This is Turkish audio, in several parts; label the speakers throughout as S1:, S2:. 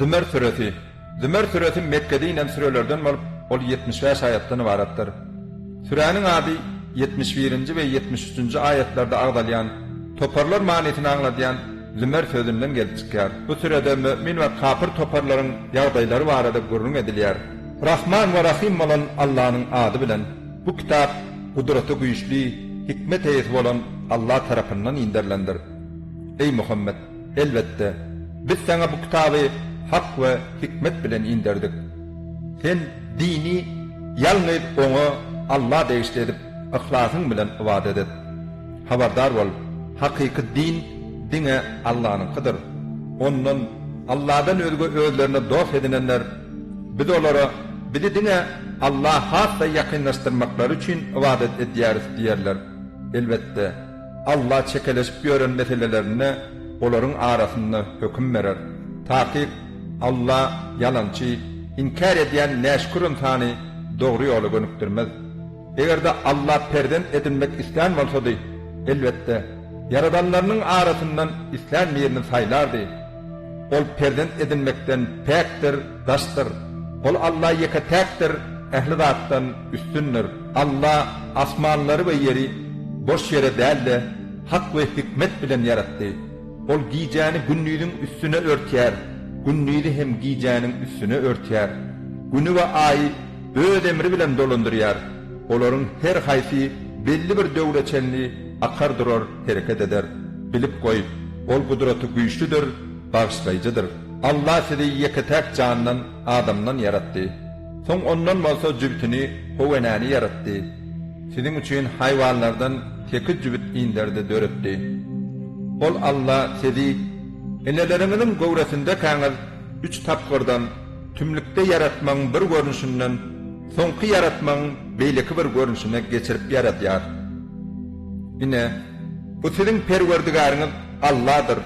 S1: Zümer suresi. Zümer suresi Mekke'de inen sürelerden bolup ol 75 ayatdan ibaretdir. Sürenin adı 71. ve 73. ayetlerde agdalayan, toparlar manetini anladayan Zümer sözünden gelip çıkar. Bu sürede mümin ve kafir toparların yağdayları barada gurrun edilýär. Rahman ve Rahim olan Allah'ın adı bilen bu kitap kudreti güýçli, hikmet eýesi bolan Allah tarapyndan inderlendir. Ey Muhammed, elbette biz sana bu kitabı hak ve hikmet bilen indirdik. Sen dini yalnız onu Allah değişti edip ihlasın bilen ibadet et. Habardar bol, hakiki din dine Allah'ın kıdır. Ondan Allah'dan özgü özlerine dost edinenler biz olara bizi dine Allah hassa yakınlaştırmakları için ibadet ediyariz diyerler. Elbette Allah çekeleşip gören meselelerine onların arasında hüküm verer. Takip Allah yalancı, inkar ediyen neşkur insani doğru yolu gönüktürmez. Eğer de Allah perden edinmek isteyen olsaydı, elbette yaradanlarının arasından İslam yerini saylardı. Ol perden edinmekten pektir, daştır. Ol Allah yeka tektir, ehli zattan üstündür. Allah asmanları ve yeri boş yere değil de hak ve hikmet bilen yarattı. Ol giyeceğini günlüğünün üstüne örtüyer. Günlüğünü hem giyeceğinin üstüne örtüyer. Günü ve ayı öğüt emri bilen dolunduruyor. Olorun her haysi belli bir dövleçenli akar durur, hareket eder. Bilip koy, ol kudreti güçlüdür, bağışlayıcıdır. Allah sizi yeketek candan, adamdan yarattı. Son ondan bolsa cübtünü, hovenani yarattı. Sizin için hayvanlardan teki cübüt indirdi, dörüptü. Ol Allah sizi Eneleriňiziň gowresinde kaňyz üç tapgyrdan tümlükde yaratmaň bir görnüşinden soňky yaratmaň beýleki bir görnüşine geçirip yaratýar. Ine bu siziň perwerdigaryňyz Allahdyr.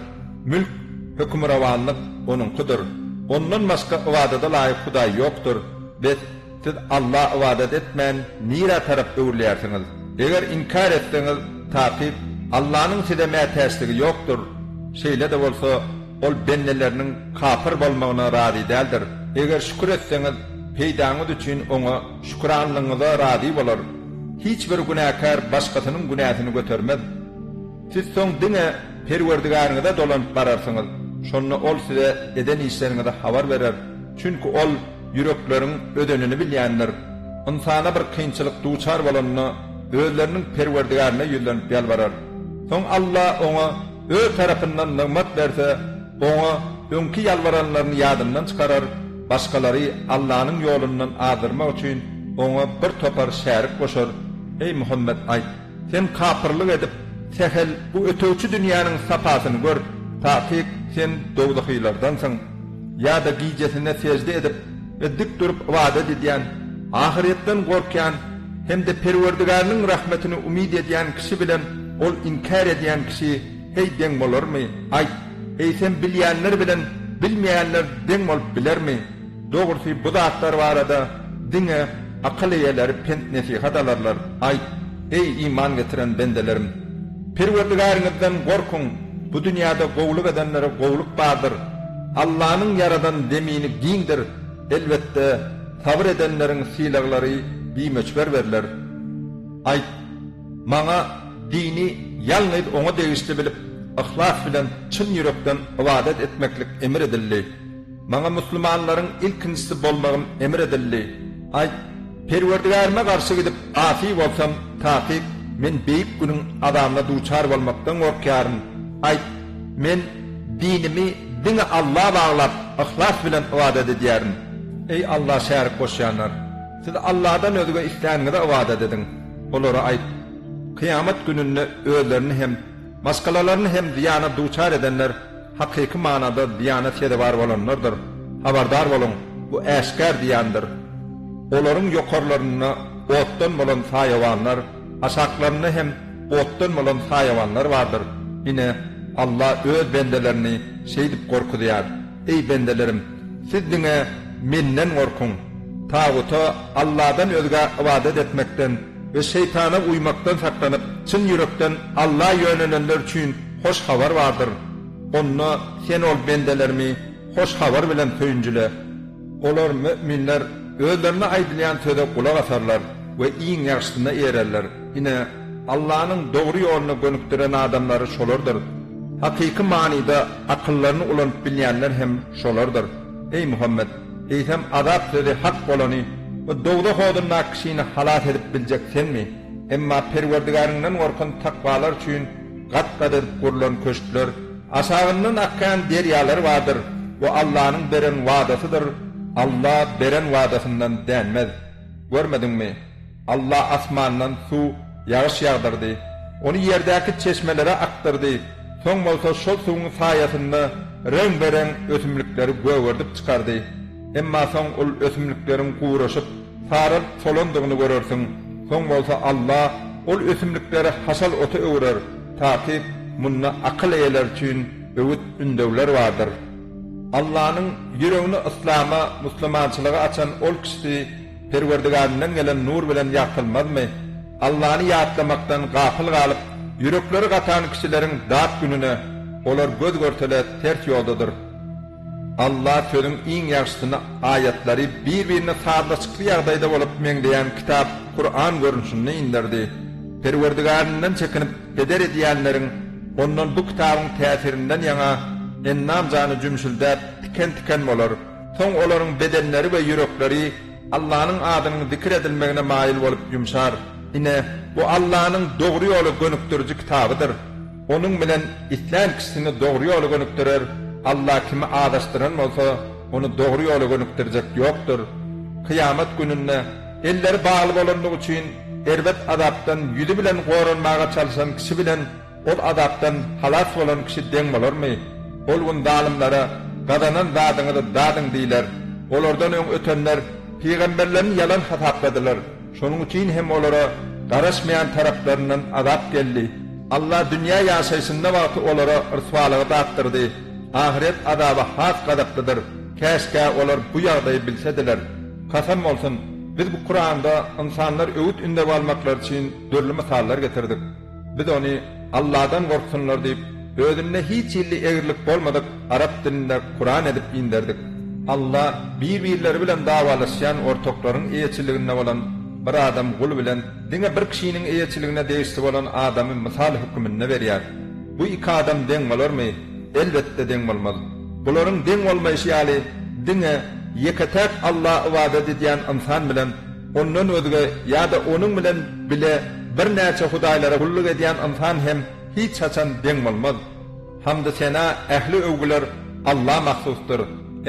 S1: Mülk, hukmrawanlyk onunkudyr. Ondan başga ibadete laýyk Hudaý ýokdur. Biz siz Allah ibadet etmän nira tarap öwürlýärsiňiz. Eger inkar etseňiz, taqip Allah'ın size mätäşligi yoktur. Şeýle de bolsa, ol bennelerinin kafir bolmagyna razy däldir. Eger şükür etseňiz, peýdaňyz üçin oňa şükranlygyňyza razy bolar. Hiç bir günäkär başgasynyň günäsini götermez. Siz soň dine Perwerdigaryňyza dolanyp bararsyňyz. Şonda ol size eden işleriňizi habar berer. Çünki ol yürekleriň ödenini bilýändir. Insana bir kynçylyk duçar bolanyny özleriniň perwerdigaryna ýüzlenip ýalbarar. Soň Allah oňa öz tarafından nimet berse, ona öňki ýalwaranlaryny ýadyndan çykarar, başgalary Allah'ın yolundan adırmak üçin ona bir topar şärik goşar. Ey Muhammed aýt, sen kapırlık edip sehel bu ötöçü dünýäniň sapasyny gör. Taýyk sen dowdahylardansyň. Ya da gijesine secde edip ve dik durup vaad edýän, ahiretden gorkýan hem de Perwerdigarynyň rahmetini umid edýän kişi bilen ol inkar edýän kişi hey deň bolarmy? Ay, ey sen bilýänler bilen bilmeýänler deň bolup bilermi? Dogrusu bu zatlar barada diňe akıl eýeleri pent nesihat alarlar. Ay, ey iman getiren bendelerim, perwerdigaryňyzdan gorkun. Bu dünýäde gowluk edenlere gowluk bardyr. Allah'ın yaradan demini giňdir. Elbette sabr edenlerin silahları bir möçber verler. Ay, maňa dini yalnız ona değişti bilip, ihlas bilen çın yürekden ibadet etmeklik emir edildi. Bana Müslümanların ilkincisi bolmağım emir edildi. Ay, perverdigarime karşı gidip afi bolsam takip, men beyip günün adamına duçar bolmaktan korkarım. Ay, men dinimi dini Allah bağlap, ihlas bilen ibadet ediyarım. Ey Allah şerik koşyanlar, siz Allah'dan özüge isteyenine de ibadet edin. Olara ayıp, kıyamet gününde özlerini hem maskalalarını hem ziyana duçar edenler hakiki manada ziyana sede var bolanlardır. Habardar bolun, bu eşkar diyandır. Oların yokarlarına ottan bolan sayavanlar, aşaklarını hem ottan bolan sayavanlar vardır. Yine Allah öz bendelerini şeydip korku diyar. Ey bendelerim, siz dine minnen korkun. Tağuta Allah'dan özge ibadet etmekten ve şeytana uymaktan saklanıp çın yürekten Allah yönlenenler için hoş haber vardır. Onunla sen ol bendelerimi hoş habar bilen söyünjüle. Olar müminler özlerine aýdylýan söze kulak asarlar we iň ýaşyna ererler. Ine Allah'ın doğru yoluna gönükdiren adamları şolardır. Hakiki manida akıllarını ulanıp bilýänler hem şolardır. Ey Muhammed, eýsem azap sözi hak bolany Bu dogda hodunna kişini halat edip bilecek senmi? Emma perverdigarından korkan takvalar üçün gatgadır kurulan köşkler, asağından akkan deryalar vardır. Bu Allah'ın beren vaadatıdır. Allah beren vaadasından denmez. Görmedin mi? Allah asmandan su yağış yağdırdı. Onu yerdeki çeşmelere aktırdı. Son bolsa şol suwun sayesinde renk beren ötümlükleri gövürdüp çıkardı. Emma soň ul ösümlikleriň guwraşyp, farat solandygyny görersiň. Soň bolsa Allah ul ösümlikleri hasal otu öwrer, taýip munna akıl eýeler üçin öwüt ündewler bardyr. Allah'ın yüreğini İslam'a, Müslümançılığa açan ol kişi perverdigarından gelen nur bilen yaktılmaz mı? Allah'ını yatlamaktan gafil galıp, yürekleri katan kişilerin dağıt gününe, olar göz görtele ters yoldadır. Allah Teala'nın iň ýagşysyny aýatlary bir-birine saýdaçykly ýagdaýda bolup meňleýän kitap Kur'an görünüşini indirdi. Perwerdigarından çekinip beder edýänleriň ondan bu kitabyň täsirinden ýaňa ennam zany jümşüldäp tiken-tiken bolar. Soň olaryň bedenleri we ýürekleri Allah'ın adının zikir edilmegine mail olup yumşar. Yine bu Allah'ın doğru yolu gönüktürücü kitabıdır. Onun bilen İslam kişisini doğru yolu gönüktürür. Allah kimi adaştıran bolsa, onu doğru yola gönükdirecek yoktur. Kıyamet gününde elleri bağlı bolunduğu için erbet adaptan yüdü bilen korunmağa çalışan kişi bilen ol adaptan halas bolan kişi deň bolarmy? Ol gün dalimlara gadanan zadyňy da dadyň diýler. Olardan öň ötenler peygamberlerin yalan hatapladılar. Şunun için hem olara garaşmaýan taraflarının adap geldi. Allah dünya ýaşaýşynda vakti olara ırswalygy dapdyrdy. ahiret azabı has gadaklıdır. Keşke olar bu yağdayı bilsediler. Kasam olsun, biz bu Kur'an'da insanlar öğüt ünde almaklar için dörlü misallar getirdik. Biz onu Allah'dan korksunlar deyip, özünde hiç illi eğirlik bolmadık, Arap dilinde Kur'an edip indirdik. Allah bir-birleri bilen davalaşyan ortokların eýetçiligine bolan bir adam gul bilen diňe bir kişiniň eýetçiligine değişti bolan adamyň misal hükümini berýär. Bu iki adam deň bolarmy? elbette deň bolmaz. Bularyň deň bolmaýşy ýaly diňe ýeketek Allah ibadet edýän insan bilen ondan özge ýa-da onuň bilen bile bir näçe hudaýlara gulluk edýän insan hem hiç haçan deň bolmaz. Hamda sena ähli öwgüler Allah mahsusdur.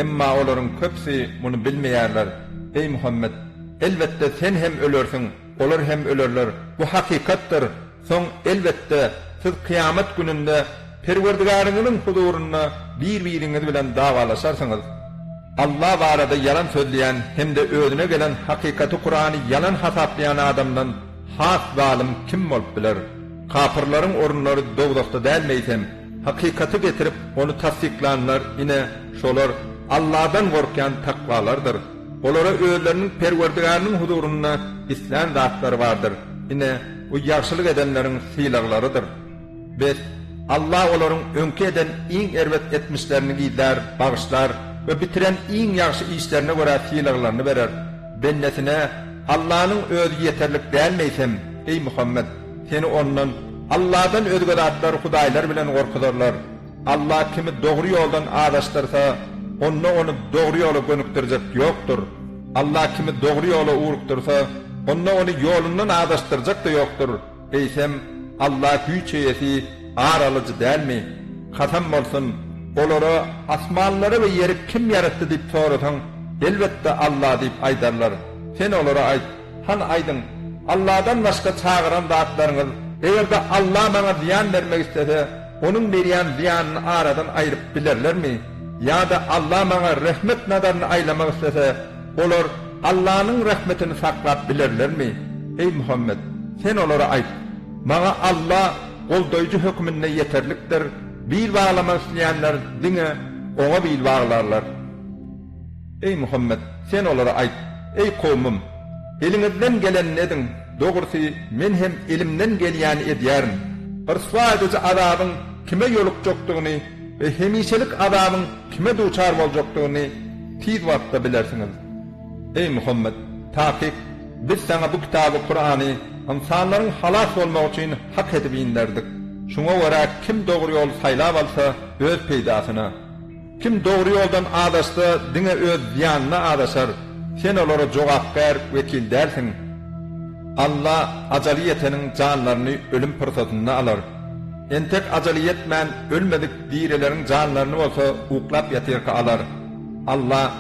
S1: Emma olaryň köpsi muny bilmeýärler. Ey Muhammed, elbetde sen hem ölersiň, olar hem ölerler. Bu hakikatdyr. Soň elbetde siz kıyamet gününde Perwerdigaryňyň huzuruna bir-biriňiz bilen dawalaşarsyňyz. Allah barada yalan sözleyen hem de özüne gelen hakikati Kur'an'ı yalan hasaplayan adamdan has zalim kim bolup biler? Kapırların orunları dogdakta delmeysem, hakikati getirip onu tasdiklanlar ine şolar Allah'dan korkan takvalardır. Olara özlerinin perverdigarının huzuruna İslam zatları vardır. Ine o yaxşılık edenlerin silahlarıdır. Biz Allah olaryň öňki eden iň erwet etmişlerini gider, bagışlar we bitiren iň ýaxşy işlerine görä silahlarını berer. Bennetine Allah'ın özü yeterlik dälmeýsem, ey Muhammed, seni ondan Allah'dan özgü zatlar hudaýlar bilen gorkudarlar. Allah kimi dogry ýoldan adaşdyrsa, onu onu dogry ýola gönükdirjek ýokdur. Allah kimi dogry ýola urukdyrsa, onu onu ýolundan adaşdyrjak da ýokdur. Eýsem Allah güýçeýesi aralıcı dälmi? Kasam bolsun, olara asmanları ve yeri kim yarattı diýip soratan, elbetde Allah diýip aýdarlar. Sen olara aýt, han aýdın, Allah'dan başka çağıran zatlaryňyz, eger Allah bana ziyan vermek istese, onun berýän ziyanını aradan aýryp bilerlermi? Ya da Allah bana rahmet nadarını aylamak istese, olar Allah'ın rahmetini saklap bilerlermi? Ey Muhammed, sen olara aýt. Maga Allah goldoýjy hökmünde yeterlikdir. Bir bağlamak isteýänler diňe oňa bil bağlarlar. Ey Muhammed, sen olara aýt. Ey kowmum, eliňizden gelen nedin? Dogursy men hem elimden gelýän edýärim. Bir sadece azabın kime yoluk jokdugyny ve hemişelik adamın kime duçar boljakdygyny tiz wagtda bilersiniz. Ey Muhammed, taqiq biz sana bu kitabı Kur'an'ı insanların halas olmak için hak edip indirdik. Şuna göre kim doğru yol saylap alsa öz peydasına. Kim doğru yoldan adasta dine öz ziyanına adaşar. Sen olara cevapkar vekil dersin. Allah acaliyetenin canlarını ölüm fırsatına alır. Entek acaliyetmen ölmedik direlerin canlarını olsa uklap yatirka alır. Allah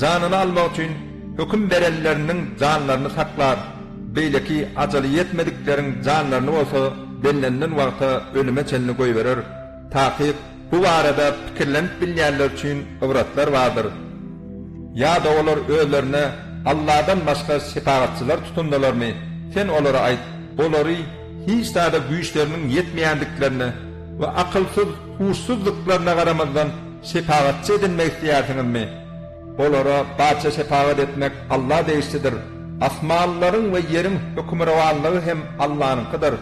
S1: canını almak için hüküm verenlerinin canlarını saklar. beýleki ajaly yetmedikleriň janlaryny bolsa bellenlen wagta ölüme çelini goýberer. Taqiq bu barada pikirlenip bilýärler üçin ibratlar bardyr. Ya da olar özlerine Allah'dan başka separatçılar tutundalar mı? Sen olara ait, olary hiç da güýçleriniň yetmeýändiklerini we akylsyz, huwsuzlyklaryna garamazdan separatçy edilmek istiýärsiňizmi? Olara baça separat etmek Allah değiştidir. Asmanların we yerin hukmrawanlygy hem Allah'ınkydyr.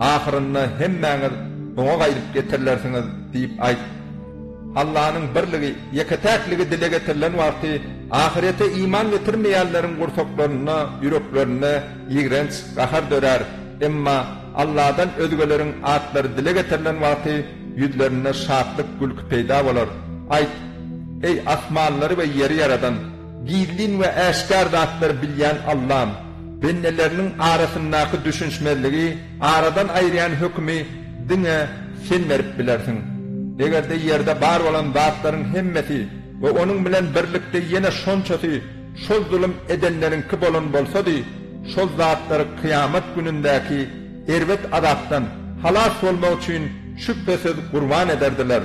S1: hem hemmäňiz oňa gaýryp getirlersiňiz diýip aýt. Allah'ın birligi, yeketäkligi dile getirilen wagty ahirete iman getirmeýänleriň gursaklarına, yüreklerine ýigrenç gahar dörer. Emma Allah'dan özgelerin atları dile getirilen wagty yüzlerine şadlyk gülk peýda bolar. Aýt, ey asmanlary we yeri yaradan, gizlin ve eşkar zatları bilýän Allah'ım, bennelerinin arasındaki düşünşmelligi, aradan aýryan hükmü dine sen verip bilersin. Eger de yerde bar olan zatların hemmeti ve onun bilen birlikte yine şonçası, şol zulüm edenlerin ki bolun bolsa di, şol zatları kıyamet günündeki ervet adaptan halas olmak için şüphesiz kurban ederdiler.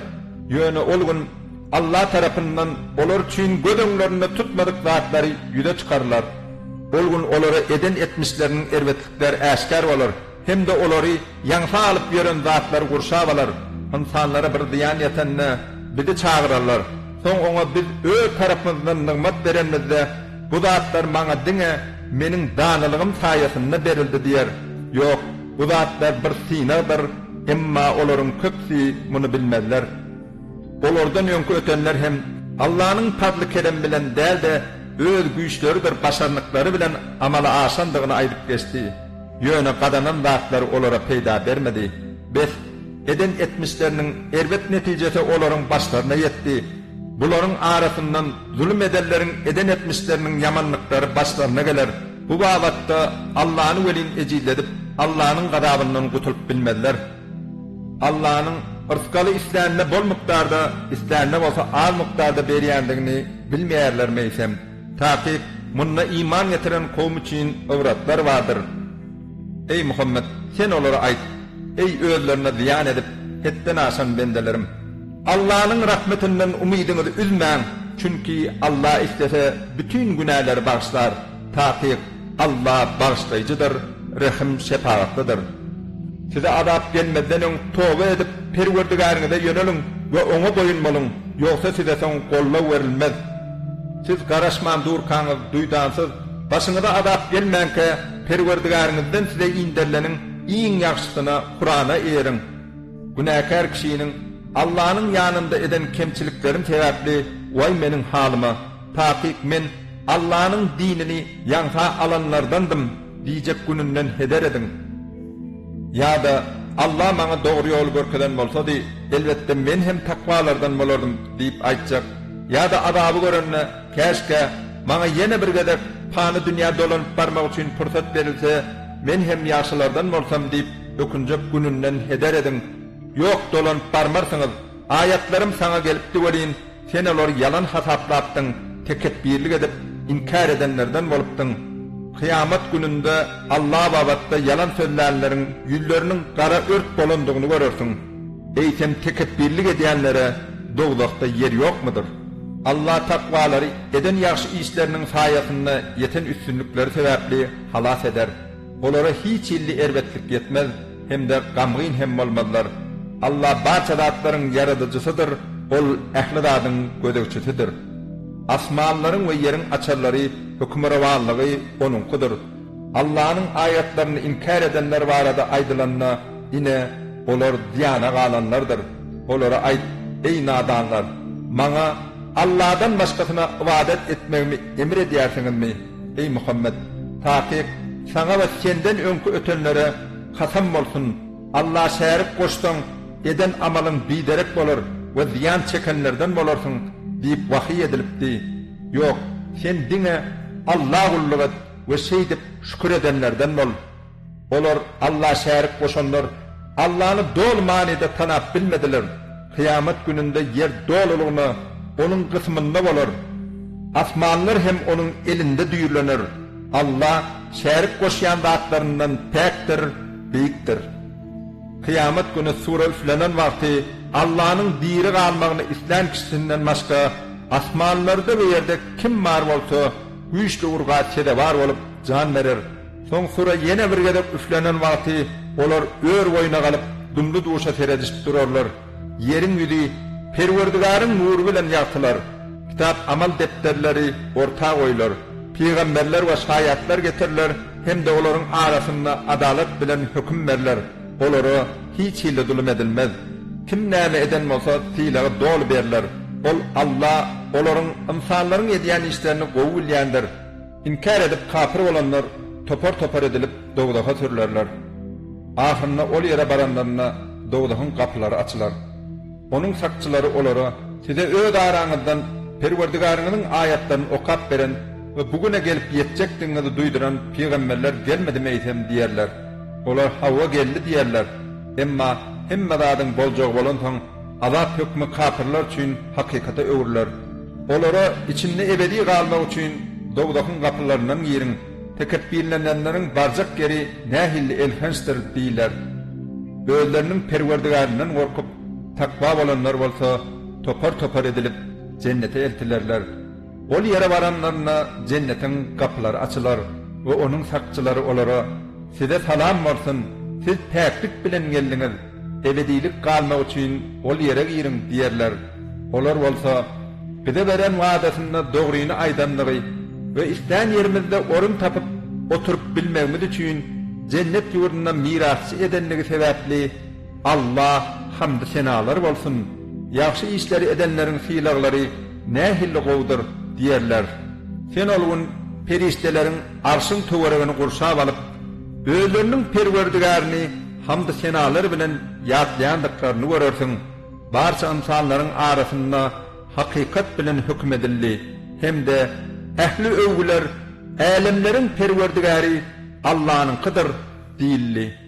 S1: Yönü olgun Allah tarafından olur için gödönlerini tutmadık zatları yüze çıkarlar. Olgun oları eden etmişlerinin ervetlikler eşkar olur. Hem de oları yansa alıp yören zatlar kurşavalar. insanlara bir diyan yetenine bizi çağırarlar. Son ona biz ö tarafımızdan nıgmat verenmizde bu zatlar bana dine menin danılığım sayesinde verildi diyer. Yok, bu zatlar bir sinadır, emma oların köpsi bunu bilmezler. Olardan önkü ötenler hem Allah'ın fadlı kerem bilen değil de öz güçleridir, başarılıkları bilen amala aşandığını ayırıp geçti. Yönü kadanan zatlar olara peyda vermedi. Bes eden etmişlerinin erbet neticesi oların başlarına yetti. Buların arasından zulüm edenlerin eden etmişlerinin yamanlıkları başlarına gelir. Bu bağlatta Allah'ın velin ecilledip Allah'ın gadabından kutulup bilmezler. Allah'ın ırskalı islenme bol miktarda, islenme olsa al miktarda beriyendigini bilmeyerler meysem. Takip, munna iman getiren kovm için ıvratlar vardır. Ey Muhammed, sen olara aýt. ey öğürlerine ziyan edip, hetten aşan bendelerim. Allah'ın rahmetinden umidinizi üzmeyin, çünkü Allah istese bütün günahları bağışlar. Takip, Allah bağışlayıcıdır, rahim şefaatlidir. Size adap gelmezden öň toba edip Perwerdigaryňyza ýöneliň we oňa boyunmalyň, ýoksa size soň gollaw berilmez. Siz garaşman durkaňyz duýdansyz, başyňyza adap gelmänke Perwerdigaryňyzdan size inderleniň iň ýagşysyna Qur'ana eýeriň. Günäkär kişiniň Allah'ın yanında eden kemçiliklerim sebäpli vay menin halıma takik men Allah'ın dinini yanha alanlardandım diyecek gününden heder edin. Ya da Allah maňa dogry ýol görkeden bolsa di, elbetde men hem takwalardan bolardım diýip aýtjak. Ya da adaby görenne käşke maňa ýene bir gedek pany dünýä dolanyp barmak üçin pursat berilse, men hem ýaşylardan bolsam diýip ökünjek gününden heder edin. Yok dolan barmarsyňyz. Ayatlarym saňa gelipdi welin, sen olar yalan hasaplapdyň, tekebbirlik edip inkar edenlerden bolupdyň. Kıyamet gününde Allah babatta yalan sözlärlerin yüzlerinin kara ört bolandygyny görersiň. Ey sen tekebbirlik edýänlere dogdakda yer yok mudur? Allah takvalary eden ýaxşy işleriniň saýasynda yeten üstünlükleri sebäpli halas eder. Olara hiç illi erbetlik yetmez, hem de gamgyn hem bolmazlar. Allah barça zatlaryň yaradyjysydyr, ol ähli zadyň gödekçisidir. Asmanlaryň we ýeriň açarlary, hükümrawanlygy onunkydyr. Allah'ın ayetlerini inkar edenler barada aýdylanna ine olar diyana galanlardır. Olara aýt, ey nadanlar Maňa Allah'dan başkasına ibadet etmegimi emir ediýärsiňizmi ey Muhammed taýyk sana we senden öňkü ötenlere kasam bolsun Allah şärik goşdyň eden amalyň biderek bolar we ziýan çekenlerden bolarsyň diýip wahy edilipdi Yok, sen dine Allah kulluk et ve şey dip şükür edenlerden bol. Olar Allah şerik boşanlar, Allah'ını dol manide tanap bilmediler. Kıyamet gününde yer doluluğuna onun kısmında olur. Asmanlar hem onun elinde düyürlenir. Allah şerik koşayan zatlarından pektir, büyüktür. Kıyamet günü sura üflenen vakti Allah'ın diri kalmağını isteyen kişisinden başka asmanlarda ve yerde kim var olsa güçlü urgat sede var olup can verir. Son sura yine bir gedip üflenen vakti olar ör boyuna kalıp dumlu duşa teredişip dururlar. Yerin yüdü perverdigarın nuru bilen yaktılar. Kitap amal defterleri orta koylar. Peygamberler ve şayatlar getirler hem de onların arasında adalet bilen hüküm verler. Oları hiç hile zulüm edilmez. kim näme eden bolsa tiýlagi dol berler. Ol Allah olaryň insanlaryň edýän işlerini gowulýandyr. İnkar edip kafir bolanlar topar topar edilip dogdaha sürlerler. Ahyrynda ol ýere baranlaryna dogdahyň gapylary açylar. Onuň sakçylary olara size öz araňyzdan Perwerdigarynyň aýatlaryny okap beren we bugüne gelip ýetjekdiňizi duýduran peýgamberler gelmedi meýsem diýerler. Olar hawa geldi diýerler. Emma hemme zadyň boljog bolan soň azap hükmü kafirler üçin hakykata öwürler. Olara içinde ebedi galmak üçin dogdakyň kapylarynyň ýerin tekebbirlenenleriň barjak geri nähilli elhensdir diýler. Özleriniň perwerdigarynyň gorkup takwa bolanlar bolsa topar topar edilip cennete eltilerler. Ol yere baranlarına cennetin kapıları açılar ve onun sakçıları olara size salam olsun, siz täklik bilen geldiňiz, ebedilik kalmak üçin ol yere girin diyerler. Olar olsa bize veren vaadasında doğruyunu aydanlığı ve isten yerimizde orun tapıp oturup bilmemiz için cennet yurduna mirasçı edenliği sebepli Allah hamd senalar olsun. Yaxşı işleri edenlerin fiilagları nehilli qovdur diyerler. Sen olgun periştelerin arşın tuvarıgını kursa alıp, özlerinin perverdigarini hamda senalar bilen ýazýandyklarını görersiň. Barça insanların arasında hakikat bilen hükm edildi. Hem de ehli övgüler, alemlerin perwerdigari Allah'ın kıdır değilli.